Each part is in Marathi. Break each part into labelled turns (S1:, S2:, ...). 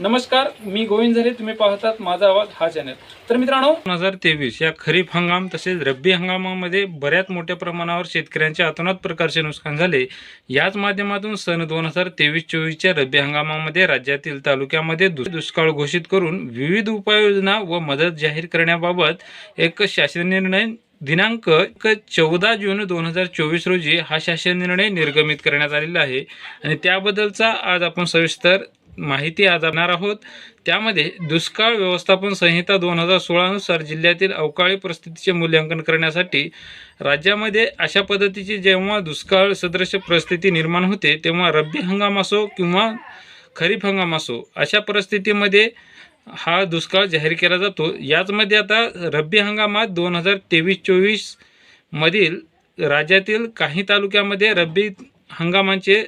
S1: नमस्कार मी गोविंद झरे तुम्ही पाहतात माझा आवाज हा चॅनल तर मित्रांनो दोन हजार तेवीस या खरीप हंगाम तसेच रब्बी हंगामामध्ये बऱ्याच मोठ्या प्रमाणावर शेतकऱ्यांचे अतोनात प्रकारचे नुकसान झाले. याच माध्यमातून सन दोन हजार तेवीस चोवीसच्या रब्बी हंगामामध्ये राज्यातील तालुक्यामध्ये दुष्काळ घोषित करून विविध उपाययोजना व मदत जाहीर करण्याबाबत एक शासन निर्णय दिनांक चौदा जून दोन हजार चोवीस रोजी हा शासन निर्णय निर्गमित करण्यात आलेला आहे. आणि त्याबद्दलचा आज आपण सविस्तर माहिती आज आणणार आहोत. त्यामध्ये दुष्काळ व्यवस्थापन संहिता दोन हजार सोळानुसार जिल्ह्यातील अवकाळी परिस्थितीचे मूल्यांकन करण्यासाठी राज्यामध्ये अशा पद्धतीची जेव्हा दुष्काळ सदृश परिस्थिती निर्माण होते तेव्हा रब्बी हंगाम असो किंवा खरीप हंगाम असो अशा परिस्थितीमध्ये हा दुष्काळ जाहीर केला जातो. याचमध्ये आता रब्बी हंगामात दोन हजार तेवीस चोवीस मधील राज्यातील काही तालुक्यामध्ये रब्बी हंगामाचे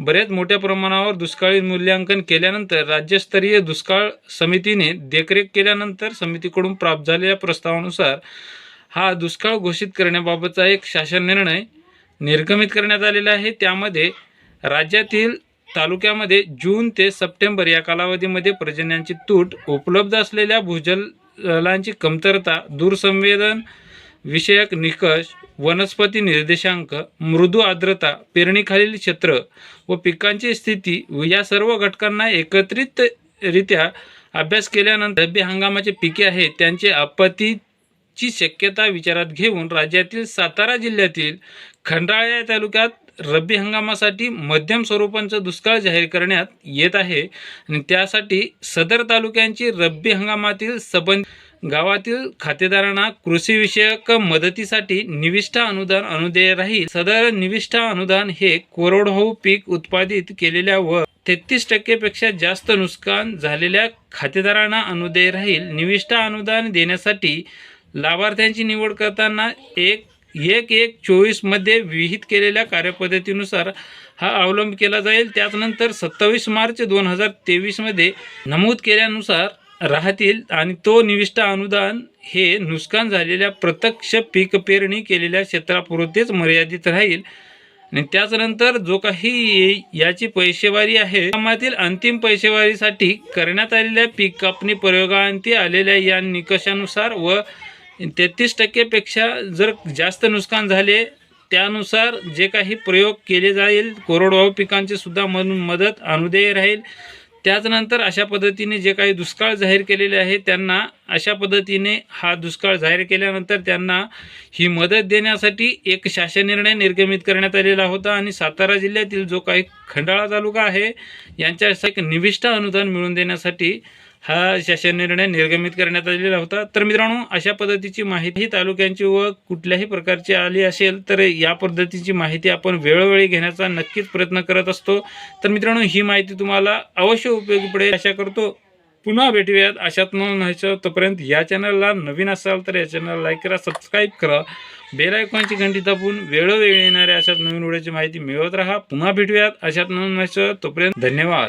S1: बऱ्याच मोठ्या प्रमाणावर दुष्काळी मूल्यांकन केल्यानंतर राज्यस्तरीय दुष्काळ समितीने देखरेख केल्यानंतर समितीकडून प्राप्त झालेल्या प्रस्तावानुसार हा दुष्काळ घोषित करण्याबाबतचा एक शासन निर्णय निर्गमित करण्यात आलेला आहे. त्यामध्ये राज्यातील तालुक्यामध्ये जून ते सप्टेंबर या कालावधीमध्ये पर्जन्यांची तूट उपलब्ध असलेल्या भूजलांची कमतरता दूरसंवेदन विषयक निकष वनस्पती निर्देशांक मृदू आर्द्रता पेरणीखालील क्षेत्र व पिकांची स्थिती व या सर्व घटकांना एकत्रितरित्या अभ्यास केल्यानंतर रब्बी हंगामाचे पिके आहेत त्यांचे आपत्तीची शक्यता विचारात घेऊन राज्यातील सातारा जिल्ह्यातील खंडाळा या तालुक्यात रब्बी हंगामासाठी मध्यम स्वरूपांचा दुष्काळ जाहीर करण्यात येत आहे आणि त्यासाठी सदर तालुक्यांची रब्बी हंगामातील सबंध गावातील खातेदारांना कृषीविषयक मदतीसाठी निविष्ठा अनुदान अनुदेय राहील. सदर निविष्ठा अनुदान हे कोरडवाहू पीक उत्पादित केलेल्या व तेहतीस टक्केपेक्षा जास्त नुकसान झालेल्या खातेदारांना अनुदेय राहील. निविष्ठा अनुदान देण्यासाठी लाभार्थ्यांची निवड करताना एक एक एक चोवीसमध्ये विहित केलेल्या कार्यपद्धतीनुसार हा अवलंब केला जाईल. त्याचनंतर सत्तावीस मार्च दोन हजार तेवीसमध्ये नमूद केल्यानुसार राहतील आणि तो निविष्ट अनुदान हे नुकसान झालेल्या प्रत्यक्ष पीक पेरणी केलेल्या क्षेत्रापुरतेच मर्यादित राहील. आणि त्याचनंतर जो काही याची पैसेवारी आहे कामातील अंतिम पैसेवारीसाठी करण्यात आलेल्या पीक कापणी प्रयोगांती आलेल्या या निकषानुसार व तेहतीस टक्केपेक्षा जर जास्त नुकसान झाले त्यानुसार जे काही प्रयोग केले जाईल कोरडवाहू पिकांचे सुद्धा म्हणून मदत अनुदेय राहील. त्याचनंतर अशा पद्धतीने जे काही दुष्काळ जाहीर केलेले आहे त्यांना अशा पद्धतीने हा दुष्काळ जाहीर केल्यानंतर त्यांना ही मदत देण्यासाठी एक शासन निर्णय निर्गमित करण्यात आलेला होता आणि सातारा जिल्ह्यातील जो काही खंडाळा तालुका आहे यांच्या एक निविष्ठा अनुदान मिळवून देण्यासाठी हा शासन निर्णय निर्गमित करण्यात आलेला होता. तर मित्रांनो अशा पद्धतीची माहिती तालुक्यांची व कुठल्याही प्रकारची आली असेल तर या पद्धतीची माहिती आपण वेळोवेळी घेण्याचा नक्कीच प्रयत्न करत असतो. तर मित्रांनो ही माहिती तुम्हाला अवश्य उपयोगी पडेल. अशा करतो पुन्हा भेटूयात. अशात व्हायचं तोपर्यंत या चॅनलला नवीन असाल तर या चॅनलला लाईक करा सबस्क्राईब करा. बेल आयकॉनची घंटी दाबून वेळोवेळी येणाऱ्या अशात नवीन व्हिडिओची माहिती मिळवत राहा. पुन्हा भेटूयात. अशात व्हायचं तोपर्यंत धन्यवाद.